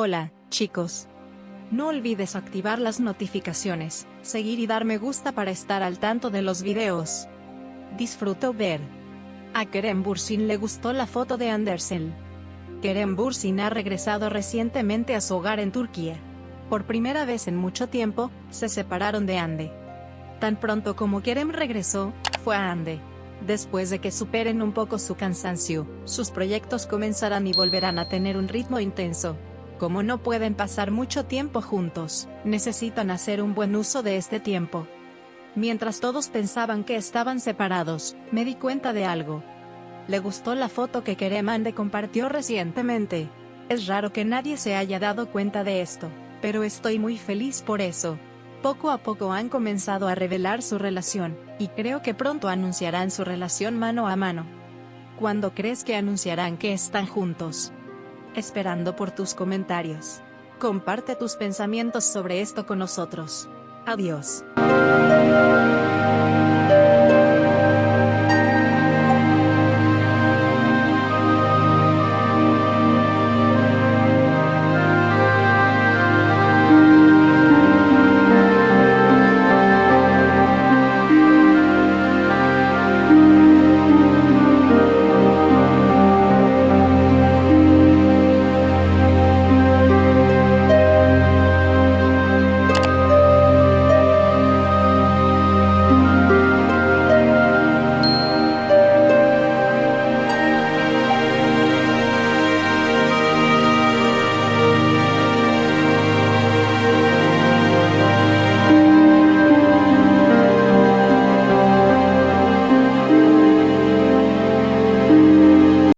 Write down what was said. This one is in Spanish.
Hola, chicos. No olvides activar las notificaciones, seguir y dar me gusta para estar al tanto de los videos. Disfruto ver. A Kerem Bursin le gustó la foto de Andersen. Kerem Bursin ha regresado recientemente a su hogar en Turquía. Por primera vez en mucho tiempo, se separaron de Ande. Tan pronto como Kerem regresó, fue a Ande. Después de que superen un poco su cansancio, sus proyectos comenzarán y volverán a tener un ritmo intenso. Como no pueden pasar mucho tiempo juntos, necesitan hacer un buen uso de este tiempo. Mientras todos pensaban que estaban separados, me di cuenta de algo. Le gustó la foto que Keremande compartió recientemente. Es raro que nadie se haya dado cuenta de esto, pero estoy muy feliz por eso. Poco a poco han comenzado a revelar su relación, y creo que pronto anunciarán su relación mano a mano. ¿Cuándo crees que anunciarán que están juntos? Esperando por tus comentarios. Comparte tus pensamientos sobre esto con nosotros. Adiós.